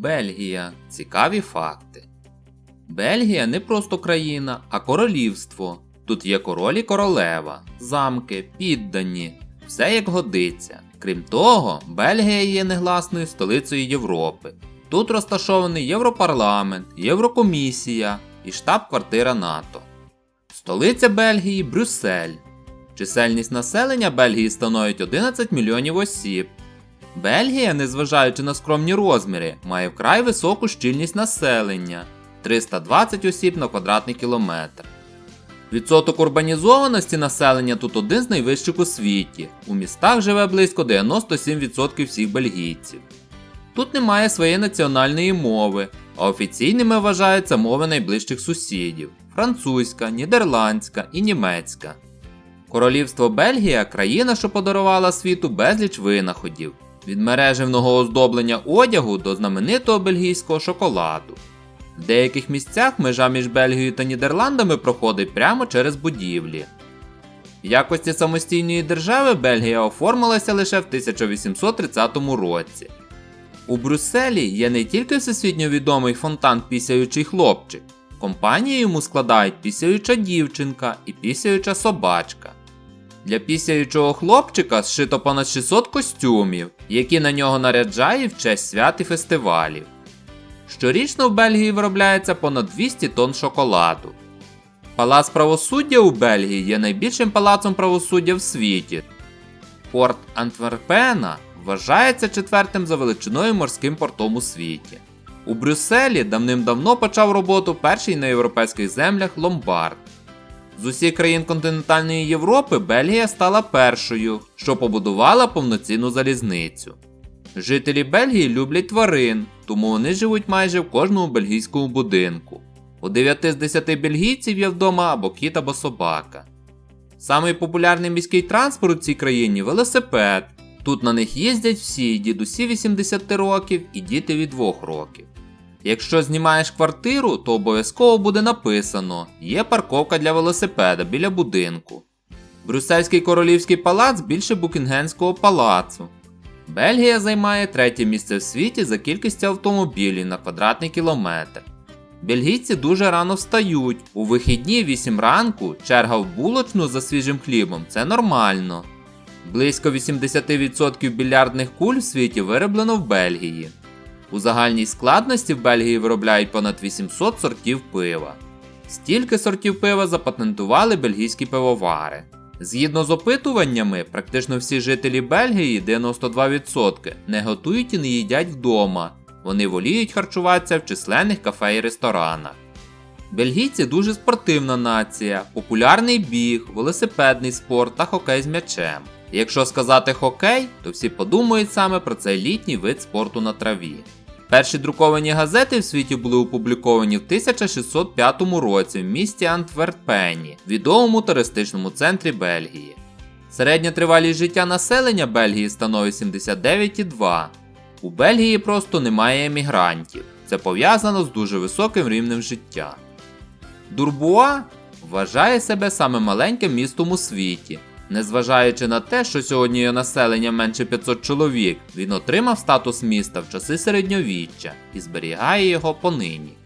Бельгія. Цікаві факти. Бельгія не просто країна, а королівство. Тут є король і королева, замки, піддані, все як годиться. Крім того, Бельгія є негласною столицею Європи. Тут розташований Європарламент, Єврокомісія і штаб-квартира НАТО. Столиця Бельгії Брюссель. Чисельність населення Бельгії становить 11 мільйонів осіб. Бельгія, незважаючи на скромні розміри, має вкрай високу щільність населення 320 осіб на квадратний кілометр. Відсоток урбанізованості населення тут один з найвищих у світі. У містах живе близько 97% всіх бельгійців. Тут немає своєї національної мови, а офіційними вважаються мови найближчих сусідів французька, нідерландська і німецька. Королівство Бельгія країна, що подарувала світу безліч винаходів від мережевного оздоблення одягу до знаменитого бельгійського шоколаду. В деяких місцях межа між Бельгією та Нідерландами проходить прямо через будівлі. В якості самостійної держави Бельгія оформилася лише в 1830 році. У Брюсселі є не тільки всесвітньо відомий фонтан Пісяючий хлопчик, компанію йому складають пісяюча дівчинка і пісяюча собачка. Для пісяючого хлопчика зшито понад 600 костюмів, які на нього наряджають в честь свят і фестивалів. Щорічно в Бельгії виробляється понад 200 тонн шоколаду. Палац правосуддя у Бельгії є найбільшим палацом правосуддя в світі. Порт Антверпена вважається четвертим за величиною морським портом у світі. У Брюсселі давним-давно почав роботу перший на європейських землях ломбард. З усіх країн континентальної Європи Бельгія стала першою, що побудувала повноцінну залізницю. Жителі Бельгії люблять тварин, тому вони живуть майже в кожному бельгійському будинку. У 9 з 10 бельгійців є вдома або кіт, або собака. Самий популярний міський транспорт у цій країні велосипед. Тут на них їздять всі дідусі 80 років і діти від 2 років. Якщо знімаєш квартиру, то обов'язково буде написано: є парковка для велосипеда біля будинку. Брюссельський королівський палац більше Букінгенського палацу. Бельгія займає третє місце в світі за кількістю автомобілів на квадратний кілометр. Бельгійці дуже рано встають. У вихідні 8 ранку черга в булочну за свіжим хлібом це нормально. Близько 80% більярдних куль в світі вироблено в Бельгії. У загальній складності в Бельгії виробляють понад 800 сортів пива. Стільки сортів пива запатентували бельгійські пивовари. Згідно з опитуваннями, практично всі жителі Бельгії 92% не готують і не їдять вдома. Вони воліють харчуватися в численних кафе і ресторанах. Бельгійці дуже спортивна нація, популярний біг, велосипедний спорт та хокей з м'ячем. Якщо сказати хокей, то всі подумають саме про цей літній вид спорту на траві. Перші друковані газети в світі були опубліковані в 1605 році в місті Антверпені, відомому туристичному центрі Бельгії. Середня тривалість життя населення Бельгії становить 79,2. У Бельгії просто немає емігрантів. Це пов'язано з дуже високим рівнем життя. Дурбуа вважає себе саме маленьким містом у світі. Незважаючи на те, що сьогодні його населення менше 500 чоловік, він отримав статус міста в часи середньовіччя і зберігає його понині.